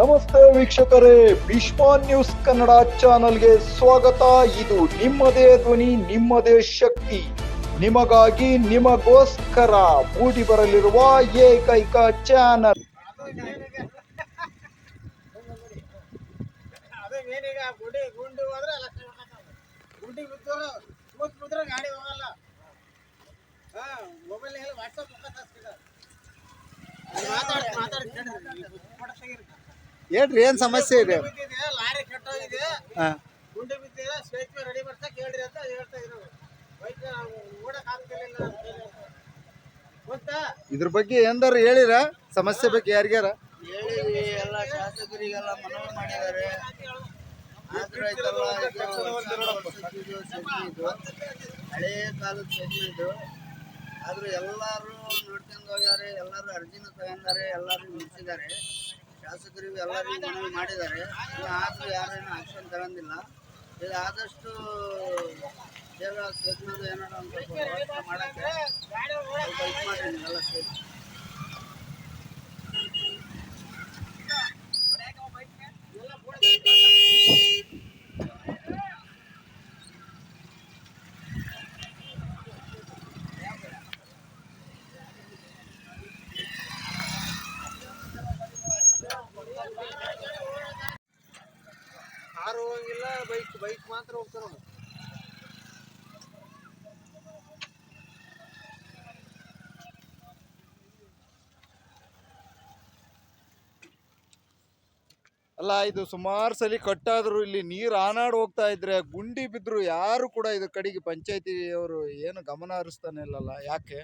ನಮಸ್ತೆ ವೀಕ್ಷಕರೇ ಭೀಷ್ಮ ನ್ಯೂಸ್ ಕನ್ನಡ ಚಾನಲ್ಗೆ ಸ್ವಾಗತ. ಇದು ನಿಮ್ಮದೇ ಧ್ವನಿ, ನಿಮ್ಮದೇ ಶಕ್ತಿ. ನಿಮಗಾಗಿ ನಿಮಗೋಸ್ಕರ ಮೂಡಿ ಬರಲಿರುವ ಏಕೈಕ ಚಾನಲ್ ಗುಂಡಿ ಹೋಗಲ್ಲ. ಮೊಬೈಲ್ ವಾಟ್ಸಪ್ ಹೇಳ್ರಿ ಏನ್ ಸಮಸ್ಯೆ ಇದೆ? ಲಾರಿ ಕೆಟ್ಟೋಗಿದೆ. ಹಾಂ. ಗುಂಡಿ ಬಿದ್ದಿದೆ ಸ್ಟೇಜ್ ರೆಡಿ ಮಾಡ್ತಾ ಕೇಳ್ರಿ ಅಂತ ಹೇಳ್ತಾ ಇದ್ರು ಹೇಳಿ. ಇದ್ರ ಬಗ್ಗೆ ಏನಾರ ಹೇಳಿರ? ಸಮಸ್ಯೆ ಬಗ್ಗೆ ಯಾರಿಗಾರ ಹೇಳಿವಿ ಎಲ್ಲ ಶಾಸಕರಿಗೆಲ್ಲ ಮನವಿ ಮಾಡಿದ್ದಾರೆ. ಆದ್ರೂ ಆಯ್ತಲ್ಲ ಇದು ವರ್ಷದ್ದು ಸೆಗ್ಮೆಂಟು ಹಳೇ ಕಾಲದ ಸೆಗ್ಮೆಂಟು ಆದ್ರೂ ಎಲ್ಲರೂ ನೋಡ್ಕೊಂಡು ಹೋಗ್ಯಾರೆ ಎಲ್ಲರೂ ಅರ್ಜಿನ ತಗೊಂಡಾರೆ ಎಲ್ಲರೂ ನಿಲ್ಸಿದ್ದಾರೆ. ಶಾಸಕರಿಗೂ ಎಲ್ಲರಿಗೂ ಮನವಿ ಮಾಡಿದ್ದಾರೆ. ಆದರೂ ಯಾರೇನು ಆಕ್ಷನ್ ತಗೊಂಡಿಲ್ಲ ಇದು ಆದಷ್ಟು ದೇವರ ಸ್ವಪ್ನದ ಏನಾರ ಒಂದು ಮಾಡಕ್ಕೆ ಸ್ವಲ್ಪ ಇದು ಮಾಡಿ ನೀವೆಲ್ಲ ಸೇರಿ ಕಾರು ಹೋಗಂಗಿಲ್ಲ ಬೈಕ್ ಬೈಕ್ ಮಾತ್ರ ಹೋಗ್ತಾರ ಅಲ್ಲ, ಇದು ಸುಮಾರು ಸಲ ಕಟ್ಟಾದ್ರು ಇಲ್ಲಿ ನೀರ್ ಆನಾಡ್ ಹೋಗ್ತಾ ಇದ್ರೆ ಗುಂಡಿ ಬಿದ್ರು ಯಾರು ಕೂಡ ಇದು ಕಡೆಗೆ ಪಂಚಾಯತಿ ಅವರು ಏನು ಗಮನ ಹರಿಸ್ತಾನೆ ಇಲ್ಲಲ್ಲ, ಯಾಕೆ?